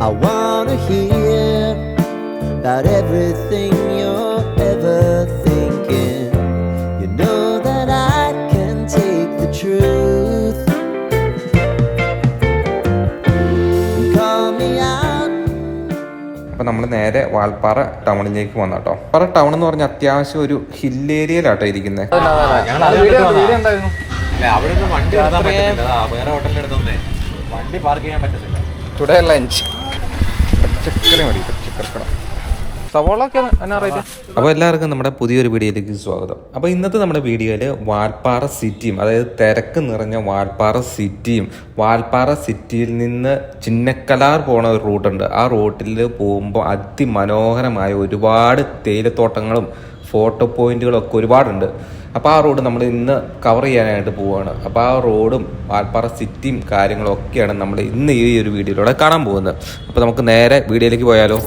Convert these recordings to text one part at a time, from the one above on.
I wanna hear about everything you're ever thinking. You know that I can take the truth. Call me out. അപ്പോൾ നമ്മൾ നേരെ വാൽപ്പാറ ടൗണിലേക്ക് വന്നു കേട്ടോ. Valparai town എന്ന് പറഞ്ഞാൽ അത്യാവശ്യം ഒരു ഹിൽ ഏരിയയിലാട്ടോ ഇരിക്കുന്നത് അവിടെ വണ്ടി പാർക്ക് ചെയ്യാൻ പറ്റത്തില്ല. ടുഡേ ലഞ്ച് പച്ചക്കറി മതി പച്ചക്കറിക്കട. അപ്പോൾ എല്ലാവർക്കും നമ്മുടെ പുതിയൊരു വീഡിയോയിലേക്ക് സ്വാഗതം. അപ്പോൾ ഇന്നത്തെ നമ്മുടെ വീഡിയോയിൽ വാൽപ്പാറ സിറ്റിയും അതായത് തിരക്ക് നിറഞ്ഞ വാൽപ്പാറ സിറ്റിയും വാൽപ്പാറ സിറ്റിയിൽ നിന്ന് ചിന്നക്കലാർ പോണ ഒരു റൂട്ടുണ്ട്. ആ റൂട്ടിൽ പോകുമ്പോൾ അതിമനോഹരമായ ഒരുപാട് തേയിലത്തോട്ടങ്ങളും ഫോട്ടോ പോയിന്റുകളൊക്കെ ഒരുപാടുണ്ട്. അപ്പോൾ ആ റോഡ് നമ്മൾ ഇന്ന് കവർ ചെയ്യാനായിട്ട് പോവുകയാണ് അപ്പോൾ ആ റോഡും വാൽപ്പാറ സിറ്റിയും കാര്യങ്ങളും ഒക്കെയാണ് നമ്മൾ ഇന്ന് ഈ ഒരു വീഡിയോയിലൂടെ കാണാൻ പോകുന്നത്. അപ്പോൾ നമുക്ക് നേരെ വീഡിയോയിലേക്ക് പോയാലോ?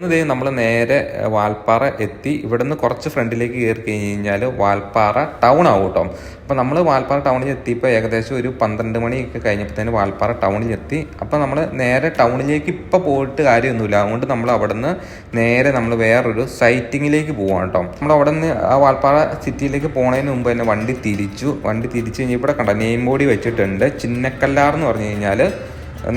ഇന്നതേ നമ്മൾ നേരെ വാൽപ്പാറ എത്തി. ഇവിടുന്ന് കുറച്ച് ഫ്രണ്ടിലേക്ക് കയറി കഴിഞ്ഞ് കഴിഞ്ഞാൽ വാൽപ്പാറ ടൗൺ ആവും കേട്ടോ അപ്പോൾ നമ്മൾ വാൽപ്പാറ ടൗണിൽ എത്തിയപ്പോൾ ഏകദേശം ഒരു പന്ത്രണ്ട് മണിയൊക്കെ കഴിഞ്ഞപ്പോൾ തന്നെ വാൽപ്പാറ ടൗണിൽ എത്തി അപ്പോൾ നമ്മൾ നേരെ ടൗണിലേക്ക് ഇപ്പോൾ പോയിട്ട് കാര്യമൊന്നുമില്ല. അതുകൊണ്ട് നമ്മൾ അവിടുന്ന് നേരെ നമ്മൾ വേറൊരു സൈറ്റിങ്ങിലേക്ക് പോവാണ് കേട്ടോ നമ്മൾ അവിടെ നിന്ന് ആ വാൽപ്പാറ സിറ്റിയിലേക്ക് പോണതിന് മുമ്പ് തന്നെ വണ്ടി തിരിച്ചു. വണ്ടി തിരിച്ചു കഴിഞ്ഞാൽ ഇവിടെ കണ്ട നെയിം വെച്ചിട്ടുണ്ട്. ചിന്നക്കല്ലാർ എന്ന് പറഞ്ഞു കഴിഞ്ഞാൽ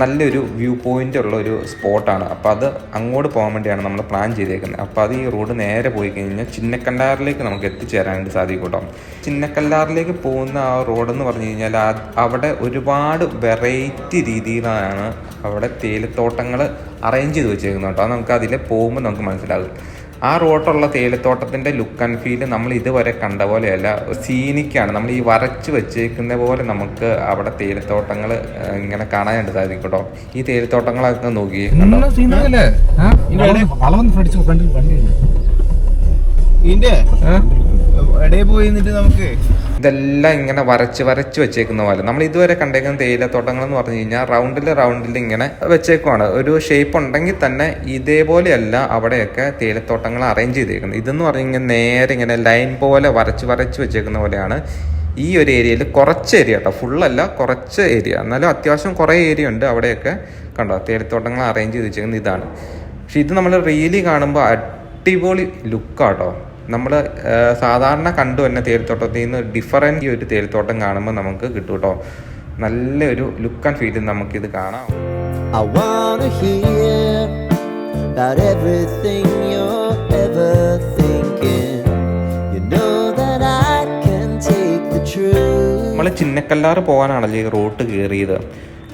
നല്ലൊരു വ്യൂ പോയിന്റ് ഉള്ള ഒരു സ്പോട്ടാണ് അപ്പോൾ അത് അങ്ങോട്ട് പോകാൻ വേണ്ടിയാണ് നമ്മൾ പ്ലാൻ ചെയ്തേക്കുന്നത്. അപ്പോൾ അത് ഈ റോഡ് നേരെ പോയി കഴിഞ്ഞാൽ ചിന്നക്കല്ലാറിലേക്ക് നമുക്ക് എത്തിച്ചേരാനായിട്ട് സാധിക്കും കേട്ടോ ചിന്നക്കല്ലാറിലേക്ക് പോകുന്ന ആ റോഡെന്ന് പറഞ്ഞു കഴിഞ്ഞാൽ അവിടെ ഒരുപാട് വെറൈറ്റി രീതിയിലാണ് അവിടെ തേയിലത്തോട്ടങ്ങൾ അറേഞ്ച് ചെയ്ത് വെച്ചേക്കുന്നത് കേട്ടോ. നമുക്ക് അതിൽ പോകുമ്പോൾ നമുക്ക് മനസ്സിലാകും. ആ റോട്ടുള്ള തേയിലത്തോട്ടത്തിന്റെ ലുക്ക് ആൻഡ് ഫീൽ നമ്മൾ ഇതുവരെ കണ്ട പോലെയല്ല. സീനിക്കാണ്. നമ്മൾ ഈ വരച്ച് വെച്ചേക്കുന്ന പോലെ നമുക്ക് അവിടെ തേയിലത്തോട്ടങ്ങൾ ഇങ്ങനെ കാണാനായിട്ട് സാധിക്കും കേട്ടോ. ഈ തേയിലത്തോട്ടങ്ങളൊക്കെ നോക്കി ഇതിന്റെ ഇടയിൽ പോയി നിന്നിട്ട് നമുക്ക് ഇതെല്ലാം ഇങ്ങനെ വരച്ച് വരച്ച് വെച്ചേക്കുന്ന പോലെ. നമ്മൾ ഇതുവരെ കണ്ടേക്കുന്ന തേയില തേയിലത്തോട്ടങ്ങൾ എന്ന് പറഞ്ഞു കഴിഞ്ഞാൽ റൗണ്ടിൽ റൗണ്ടിൽ ഇങ്ങനെ വെച്ചേക്കുവാണ്. ഒരു ഷേപ്പ് ഉണ്ടെങ്കിൽ തന്നെ ഇതേപോലെയല്ല അവിടെയൊക്കെ തേയിലത്തോട്ടങ്ങൾ അറേഞ്ച് ചെയ്തേക്കുന്നത്. ഇതെന്ന് പറഞ്ഞു കഴിഞ്ഞാൽ നേരെ ഇങ്ങനെ ലൈൻ പോലെ വരച്ച് വരച്ച് വെച്ചേക്കുന്ന പോലെയാണ് ഈ ഒരു ഏരിയയിൽ കുറച്ച് ഏരിയ കേട്ടോ ഫുള്ളല്ല കുറച്ച് ഏരിയ എന്നാലും അത്യാവശ്യം കുറേ ഏരിയ ഉണ്ട് അവിടെയൊക്കെ. കണ്ടോ? തേയിലത്തോട്ടങ്ങൾ അറേഞ്ച് ചെയ്ത് വെച്ചേക്കുന്നത് ഇതാണ്. പക്ഷെ ഇത് നമ്മൾ റിയലി കാണുമ്പോൾ അടിപൊളി ലുക്കാട്ടോ നമ്മൾ സാധാരണ കണ്ടു തന്നെ തേയിലത്തോട്ടത്തിൽ നിന്ന് ഡിഫറന്റ് ഒരു തേയിലത്തോട്ടം കാണുമ്പോൾ നമുക്ക് കിട്ടും കേട്ടോ നല്ലൊരു ലുക്ക് ആൻഡ് ഫീൽ നമുക്കിത് കാണാം I wanna hear about everything you're ever thinking. You know that I can take the truth. നമ്മൾ ചിന്നക്കല്ലാറ് പോകാനാണല്ലേ ഈ റൂട്ട് കയറിയത്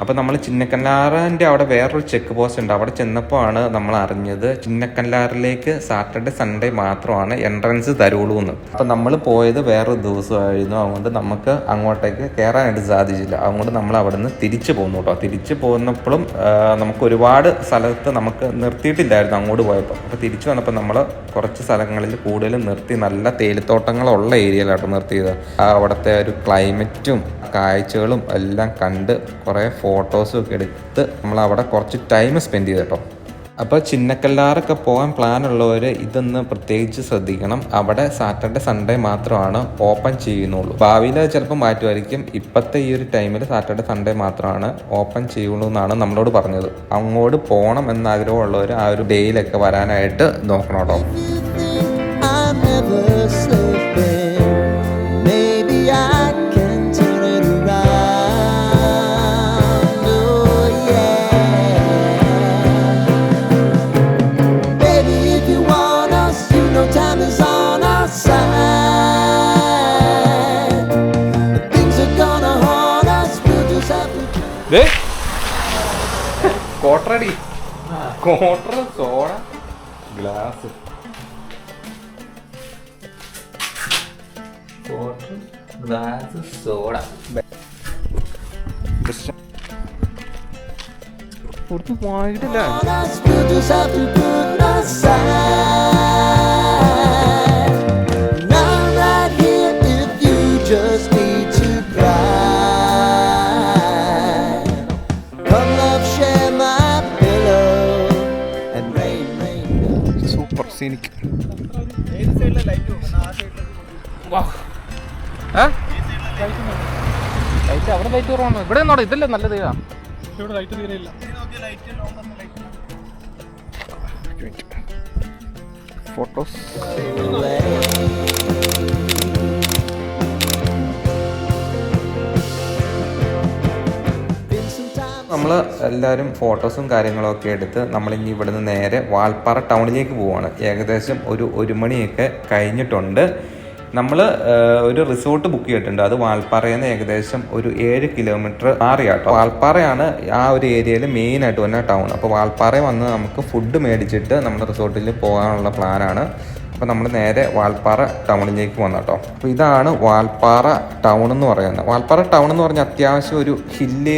അപ്പോൾ നമ്മൾ ചിന്നക്കല്ലാറിന്റെ അവിടെ വേറൊരു ചെക്ക് പോസ്റ്റ് ഉണ്ട്. അവിടെ ചെന്നപ്പോൾ ആണ് നമ്മൾ അറിഞ്ഞത് ചിന്നക്കല്ലാറിലേക്ക് സാറ്റർഡേ സൺഡേ മാത്രമാണ് എൻട്രൻസ് തരുള്ളൂ എന്ന്. അപ്പോൾ നമ്മൾ പോയത് വേറൊരു ദിവസമായിരുന്നു. അതുകൊണ്ട് നമുക്ക് അങ്ങോട്ടേക്ക് കയറാനായിട്ട് സാധിച്ചില്ല. അതുകൊണ്ട് നമ്മൾ അവിടെ നിന്ന് തിരിച്ചു പോന്നു കേട്ടോ. തിരിച്ചു പോകുന്നപ്പോഴും നമുക്ക് ഒരുപാട് സ്ഥലത്ത് നമുക്ക് നിർത്തിയിട്ടില്ലായിരുന്നു അങ്ങോട്ട് പോയപ്പോൾ അപ്പോൾ തിരിച്ചു വന്നപ്പോൾ നമ്മൾ കുറച്ച് സ്ഥലങ്ങളിൽ കൂടുതലും നിർത്തി നല്ല തേയിലത്തോട്ടങ്ങളുള്ള ഏരിയയിലാട്ടോ നിർത്തിയത്. അവിടുത്തെ ഒരു ക്ലൈമറ്റും കാഴ്ചകളും എല്ലാം കണ്ട് കുറേ ഫോട്ടോസും ഒക്കെ എടുത്ത് നമ്മൾ അവിടെ കുറച്ച് ടൈം സ്പെൻഡ് ചെയ്ത് കേട്ടോ. അപ്പോൾ ചിന്നക്കല്ലാറൊക്കെ പോകാൻ പ്ലാൻ ഉള്ളവർ ഇതൊന്ന് പ്രത്യേകിച്ച് ശ്രദ്ധിക്കണം. അവിടെ സാറ്റർഡേ സൺഡേ മാത്രമാണ് ഓപ്പൺ ചെയ്യുന്നുള്ളൂ. ഭാവിയിൽ ചിലപ്പോൾ മാറ്റുമായിരിക്കും. ഇപ്പോഴത്തെ ഈ ഒരു ടൈമിൽ സാറ്റർഡേ സൺഡേ മാത്രമാണ് ഓപ്പൺ ചെയ്യുള്ളൂ എന്നാണ് നമ്മളോട് പറഞ്ഞത്. അങ്ങോട്ട് പോകണം എന്നാഗ്രഹമുള്ളവർ ആ ഒരു ഡേയിലൊക്കെ വരാനായിട്ട് നോക്കണം കേട്ടോ. കോട്ടറടി. Quarter soda. Glass. Quarter glass soda. വാങ്ങിയിട്ടില്ല on ലൈറ്റ് കുറവാണ് ഇവിടെ നോടാ ഇതല്ലേ നല്ല തീരാ ഇവിടെ ലൈറ്റ് തീരെ ഇല്ല. ഫോട്ടോസ്. നമ്മൾ എല്ലാവരും ഫോട്ടോസും കാര്യങ്ങളൊക്കെ എടുത്ത് നമ്മളിനി ഇവിടുന്ന് നേരെ വാൽപ്പാറ ടൗണിലേക്ക് പോവാണ്. ഏകദേശം ഒരു ഒരു മണിയൊക്കെ കഴിഞ്ഞിട്ടുണ്ട്. നമ്മൾ ഒരു റിസോർട്ട് ബുക്ക് ചെയ്തിട്ടുണ്ട്. അത് വാൽപ്പാറയിൽ നിന്ന് ഏകദേശം ഒരു ഏഴ് കിലോമീറ്റർ മാറിയാട്ടോ. വാൽപ്പാറയാണ് ആ ഒരു ഏരിയയിൽ മെയിൻ ആയിട്ട് വന്ന ടൗൺ അപ്പോൾ വാൽപ്പാറയിൽ വന്ന് നമുക്ക് ഫുഡ് മേടിച്ചിട്ട് നമ്മുടെ റിസോർട്ടിൽ പോകാനുള്ള പ്ലാനാണ് അപ്പോൾ നമ്മൾ നേരെ വാൽപ്പാറ ടൗണിലേക്ക് വന്നു കേട്ടോ അപ്പോൾ ഇതാണ് വാൽപ്പാറ ടൗൺ എന്ന് പറയുന്നത് വാൽപ്പാറ ടൗൺ എന്ന് പറഞ്ഞാൽ അത്യാവശ്യം ഒരു ഹിൽ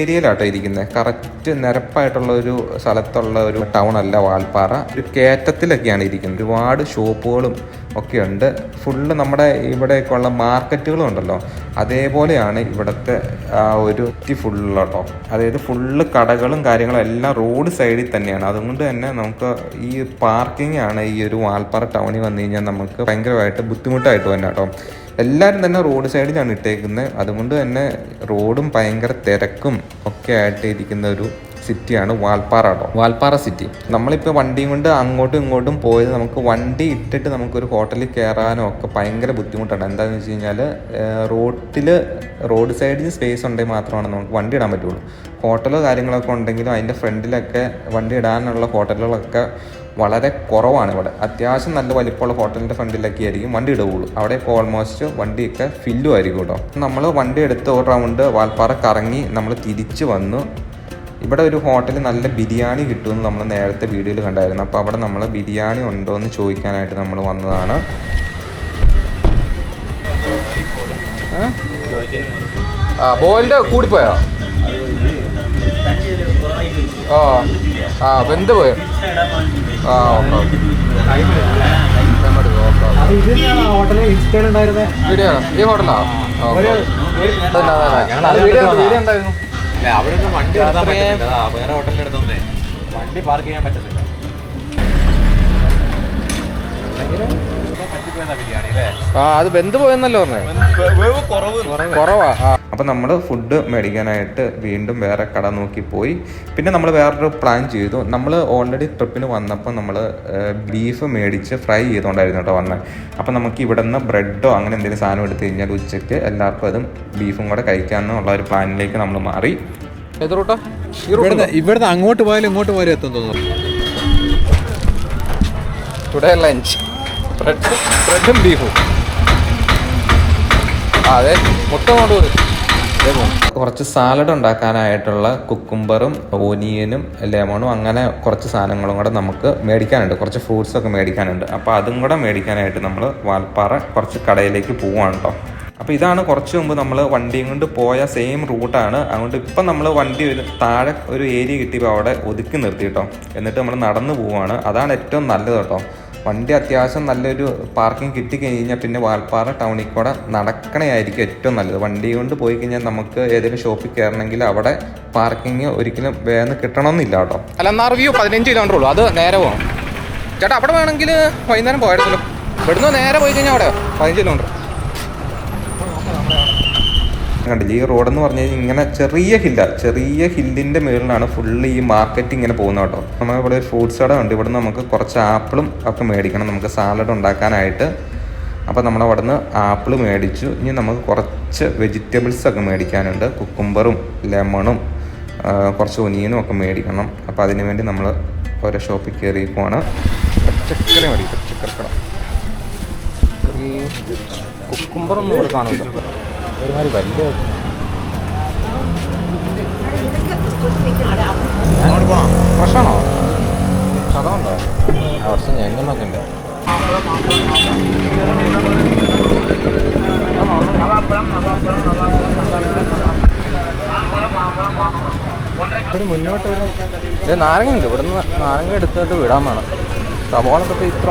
ഇരിക്കുന്നത് കറക്റ്റ് നിരപ്പായിട്ടുള്ള ഒരു സ്ഥലത്തുള്ള ഒരു ടൗൺ അല്ല വാൽപ്പാറ. ഒരു കയറ്റത്തിലൊക്കെയാണ് ഇരിക്കുന്നത് ഒരുപാട് ഷോപ്പുകളും ഒക്കെ ഉണ്ട്. ഫുള്ള് നമ്മുടെ ഇവിടെയൊക്കെ ഉള്ള മാർക്കറ്റുകളും ഉണ്ടല്ലോ. അതേപോലെയാണ് ഇവിടുത്തെ ആ ഒരു ഫുള്ള് കേട്ടോ അതായത് ഫുള്ള് കടകളും കാര്യങ്ങളും എല്ലാം റോഡ് സൈഡിൽ തന്നെയാണ്. അതുകൊണ്ട് തന്നെ നമുക്ക് ഈ പാർക്കിംഗ് ആണ് ഈ ഒരു വാൽപ്പാറ ടൗണിൽ വന്നു കഴിഞ്ഞാൽ നമുക്ക് ഭയങ്കരമായിട്ട് ബുദ്ധിമുട്ടായിട്ട് തന്നെ കേട്ടോ. എല്ലാവരും തന്നെ റോഡ് സൈഡിലാണ് ഇട്ടേക്കുന്നത് അതുകൊണ്ട് തന്നെ റോഡും ഭയങ്കര തിരക്കും ഒക്കെ ആയിട്ട് ഇരിക്കുന്ന ഒരു സിറ്റിയാണ് വാൽപ്പാറ കേട്ടോ. വാൽപ്പാറ സിറ്റി നമ്മളിപ്പോൾ വണ്ടിയും കൊണ്ട് അങ്ങോട്ടും ഇങ്ങോട്ടും പോയത് നമുക്ക് വണ്ടി ഇട്ടിട്ട് നമുക്കൊരു ഹോട്ടലിൽ കയറാനോ ഒക്കെ ഭയങ്കര ബുദ്ധിമുട്ടാണ്. എന്താണെന്ന് വെച്ച് കഴിഞ്ഞാൽ റോഡിൽ റോഡ് സൈഡിൽ സ്പേസ് ഉണ്ടെങ്കിൽ മാത്രമാണ് നമുക്ക് വണ്ടി ഇടാൻ പറ്റുള്ളൂ. ഹോട്ടലോ കാര്യങ്ങളൊക്കെ ഉണ്ടെങ്കിലും അതിന്റെ ഫ്രണ്ടിലൊക്കെ വണ്ടി ഇടാനുള്ള ഹോട്ടലുകളൊക്കെ വളരെ കുറവാണ് ഇവിടെ. അത്യാവശ്യം നല്ല വലിപ്പമുള്ള ഹോട്ടലിന്റെ ഫ്രണ്ടിലൊക്കെ ആയിരിക്കും വണ്ടി ഇടുകയുള്ളൂ അവിടെയൊക്കെ ഓൾമോസ്റ്റ് വണ്ടിയൊക്കെ ഫില്ലും ആയിരിക്കും കേട്ടോ. നമ്മൾ വണ്ടി എടുത്ത് ഒരു റൗണ്ട് വാൽപ്പാറ കറങ്ങി നമ്മൾ തിരിച്ച് വന്നു. ഇവിടെ ഒരു ഹോട്ടലിൽ നല്ല ബിരിയാണി കിട്ടുമെന്ന് നമ്മൾ നേരത്തെ വീഡിയോയിൽ കണ്ടായിരുന്നു. അപ്പോൾ അവിടെ നമ്മൾ ബിരിയാണി ഉണ്ടോ എന്ന് ചോദിക്കാനായിട്ട് നമ്മൾ വന്നതാണ്. ആ ബോയിലിന്റെ കൂടിപ്പോയോ ആ ആ വെന്ത് പോയോ? ആ ഓക്കെ വീഡിയോ ഈ ഹോട്ടലാ? വീഡിയോ ഉണ്ടായിരുന്നു അവിടെ വണ്ടി വേറെ ഹോട്ടലിൽ വണ്ടി പാർക്ക് ചെയ്യാൻ പറ്റത്തില്ല. ആ അത് ബന്ധു പോയെന്നല്ലോ പറഞ്ഞേ? കുറവാ. ആ. അപ്പോൾ നമ്മൾ ഫുഡ് മേടിക്കാനായിട്ട് വീണ്ടും വേറെ കട നോക്കി പോയി. പിന്നെ നമ്മൾ വേറൊരു പ്ലാൻ ചെയ്തു. നമ്മൾ ഓൾറെഡി ട്രിപ്പിന് വന്നപ്പോൾ നമ്മൾ ബീഫ് മേടിച്ച് ഫ്രൈ ചെയ്തുകൊണ്ടായിരുന്നു കേട്ടോ വന്നത് അപ്പോൾ നമുക്ക് ഇവിടെ നിന്ന് ബ്രെഡോ അങ്ങനെ എന്തെങ്കിലും സാധനം എടുത്തു കഴിഞ്ഞാൽ ഉച്ചയ്ക്ക് എല്ലാവർക്കും അതും ബീഫും കൂടെ കഴിക്കാമെന്നുള്ള ഒരു പ്ലാനിലേക്ക് നമ്മൾ മാറി. ഇവിടുന്ന് ഇവിടുന്ന് അങ്ങോട്ട് പോയാലും ഇങ്ങോട്ട് പോയാലും എത്തും തോന്നുന്നു. ടുഡേ ലഞ്ച് ബ്രെഡ് ബ്രെഡും ബീഫും അതെ. മുട്ട കൊണ്ടുപോയി പോകും കുറച്ച് സാലഡ് ഉണ്ടാക്കാനായിട്ടുള്ള കുക്കുംബറും ഓനിയനും ലെമണും അങ്ങനെ കുറച്ച് സാധനങ്ങളും കൂടെ നമുക്ക് മേടിക്കാനുണ്ട്. കുറച്ച് ഫ്രൂട്ട്സ് ഒക്കെ മേടിക്കാനുണ്ട്. അപ്പോൾ അതും കൂടെ മേടിക്കാനായിട്ട് നമ്മൾ വാൽപ്പാറ കുറച്ച് കടയിലേക്ക് പോവാണ് കേട്ടോ അപ്പോൾ ഇതാണ് കുറച്ച് മുമ്പ് നമ്മൾ വണ്ടിയും കൊണ്ട് പോയ സെയിം റൂട്ടാണ് അതുകൊണ്ട് ഇപ്പം നമ്മൾ വണ്ടി ഒരു താഴെ ഒരു ഏരിയ കിട്ടിയപ്പോൾ അവിടെ ഒതുക്കി നിർത്തി കേട്ടോ എന്നിട്ട് നമ്മൾ നടന്നു പോവുകയാണ് അതാണ് ഏറ്റവും നല്ലത് കേട്ടോ വണ്ടി അത്യാവശ്യം നല്ലൊരു പാർക്കിംഗ് കിട്ടിക്കഴിഞ്ഞാൽ പിന്നെ വാൽപ്പാറ ടൗണിൽ കൂടെ നടക്കണയായിരിക്കും ഏറ്റവും നല്ലത്. വണ്ടി കൊണ്ട് പോയി കഴിഞ്ഞാൽ നമുക്ക് ഏതെങ്കിലും ഷോപ്പിൽ കയറണമെങ്കിൽ അവിടെ പാർക്കിംഗ് ഒരിക്കലും വേഗം കിട്ടണമെന്നില്ല കേട്ടോ. അല്ല എന്നാ റിവ്യൂ പതിനഞ്ച് കിലോമീറ്റർ ഉള്ളൂ. അത് നേരെ പോകണം ചേട്ടാ അവിടെ വേണമെങ്കിൽ വൈകുന്നേരം പോയായിരുന്നല്ലോ ഇവിടുന്ന് നേരെ പോയി കഴിഞ്ഞാൽ അവിടെ പതിനഞ്ച് കിലോമീറ്റർ. കണ്ടില്ല. ഈ റോഡെന്ന് പറഞ്ഞു കഴിഞ്ഞാൽ ഇങ്ങനെ ചെറിയ ഹില്ലാണ് ചെറിയ ഹില്ലിന്റെ മുകളിലാണ് ഫുള്ള് ഈ മാർക്കറ്റ് ഇങ്ങനെ പോകുന്നത് കേട്ടോ. നമ്മൾ ഇവിടെ ഒരു ഫ്രൂട്ട്സ് കട ഉണ്ട്. ഇവിടെ നമുക്ക് കുറച്ച് ആപ്പിളും ഒക്കെ മേടിക്കണം. നമുക്ക് സാലഡ് ഉണ്ടാക്കാനായിട്ട്. അപ്പോൾ നമ്മൾ അവിടെ നിന്ന് ആപ്പിൾ മേടിച്ചു. ഇനി നമുക്ക് കുറച്ച് വെജിറ്റബിൾസ് ഒക്കെ മേടിക്കാനുണ്ട്. കുക്കുംബറും ലെമണും കുറച്ച് ഒനിയനും ഒക്കെ മേടിക്കണം. അപ്പോൾ അതിനു വേണ്ടി നമ്മൾ ഓരോ ഷോപ്പിൽ കയറി പോവാണ്. പച്ചക്കറി മേടിക്കും പച്ചക്കറി കട. കുക്കുംബറൊന്നും ഇവിടെ കാണില്ല ഒരുമാതിരി വലിയ ഫ്രഷാണോ അതുകൊണ്ടോ ആ വർഷം ഞാൻ നോക്കണ്ടേ. മുന്നോട്ട് ഇത് നാരങ്ങ ഉണ്ട് ഇവിടുന്ന് നാരങ്ങ എടുത്തിട്ട് വിടാൻ വേണം. സവാളൊക്കെ ഇത്ര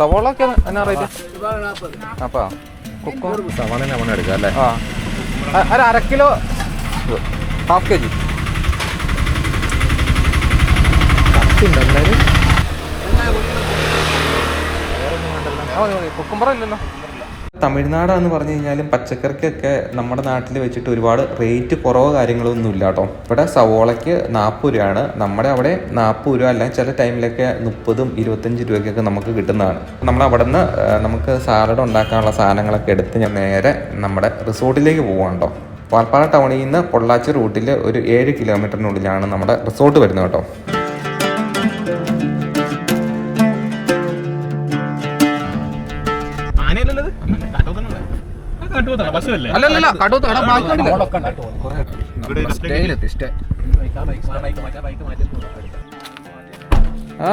പോണോ സവാളൊക്കെ എന്നാ റേറ്റ് അപ്പാ. കുക്കും. സവാള നമ്മൾ എടുക്കാം അല്ലേ ആ ഒരു അര കിലോ ഹാഫ് കെ ജി കുക്കുംബറ ഇല്ലല്ലോ. തമിഴ്നാടാന്ന് പറഞ്ഞു കഴിഞ്ഞാലും പച്ചക്കറിക്കൊക്കെ നമ്മുടെ നാട്ടിൽ വെച്ചിട്ട് ഒരുപാട് റേറ്റ് കുറവ് കാര്യങ്ങളൊന്നും ഇല്ല കേട്ടോ. ഇവിടെ സവോളയ്ക്ക് നാൽപ്പത് രൂപയാണ്. നമ്മുടെ അവിടെ നാൽപ്പത് രൂപ അല്ല ചില ടൈമിലൊക്കെ മുപ്പതും ഇരുപത്തഞ്ച് രൂപയ്ക്കൊക്കെ നമുക്ക് കിട്ടുന്നതാണ്. നമ്മൾ അവിടെ നിന്ന് നമുക്ക് സാലഡ് ഉണ്ടാക്കാനുള്ള സാധനങ്ങളൊക്കെ എടുത്ത് ഞാൻ നേരെ നമ്മുടെ റിസോർട്ടിലേക്ക് പോവാണ് കേട്ടോ. ടൗണിൽ നിന്ന് പൊള്ളാച്ചി റൂട്ടിൽ ഒരു ഏഴ് കിലോമീറ്ററിനുള്ളിലാണ് നമ്മുടെ റിസോർട്ട് വരുന്നത് കേട്ടോ. അല്ലല്ല സ്റ്റേയിലെത്തി സ്റ്റേ. ആ?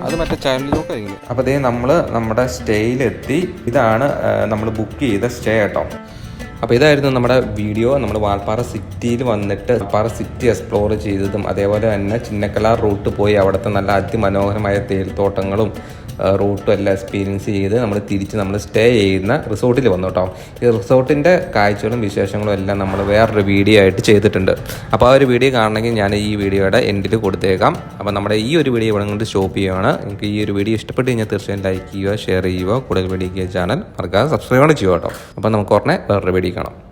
അത് മറ്റേ ചൈൽഡ് ലോക്ക് ആയിരിക്കും അപ്പോൾ അതേ നമ്മൾ നമ്മുടെ സ്റ്റേയിലെത്തി. ഇതാണ് നമ്മൾ ബുക്ക് ചെയ്ത സ്റ്റേ കേട്ടോ. അപ്പോൾ ഇതായിരുന്നു നമ്മുടെ വീഡിയോ. നമ്മൾ വാൽപ്പാറ സിറ്റിയിൽ വന്നിട്ട് വാൽപ്പാറ സിറ്റി എക്സ്പ്ലോർ ചെയ്തതും അതേപോലെ തന്നെ ചിന്നക്കലാർ റൂട്ട് പോയി അവിടുത്തെ നല്ല അതിമനോഹരമായ തേയിലത്തോട്ടങ്ങളും റൂട്ടും എല്ലാം എക്സ്പീരിയൻസ് ചെയ്ത് നമ്മൾ തിരിച്ച് നമ്മൾ സ്റ്റേ ചെയ്യുന്ന റിസോർട്ടിൽ വന്നു കേട്ടോ. ഈ റിസോർട്ടിന്റെ കാഴ്ചകളും വിശേഷങ്ങളും എല്ലാം നമ്മൾ വേറൊരു വീഡിയോ ആയിട്ട് ചെയ്തിട്ടുണ്ട്. അപ്പോൾ ആ ഒരു വീഡിയോ കാണണമെങ്കിൽ ഞാൻ ഈ വീഡിയോയുടെ എൻഡിൽ കൊടുത്തേക്കാം. അപ്പോൾ നമ്മുടെ ഈ ഒരു വീഡിയോ ഇവിടെ കൊണ്ട് സ്റ്റോപ്പ് ചെയ്യുകയാണ് നിങ്ങൾക്ക് ഈ ഒരു വീഡിയോ ഇഷ്ടപ്പെട്ട് കഴിഞ്ഞാൽ തീർച്ചയായും ലൈക്ക് ചെയ്യുക ഷെയർ ചെയ്യുക കൂടുതൽ വീഡിയോ ചാനൽ മറക്കാതെ സബ്സ്ക്രൈബ് ചെയ്യുക കേട്ടോ. അപ്പോൾ നമുക്ക് ഉടനെ വേറൊരു വീഡിയോ കാണാം.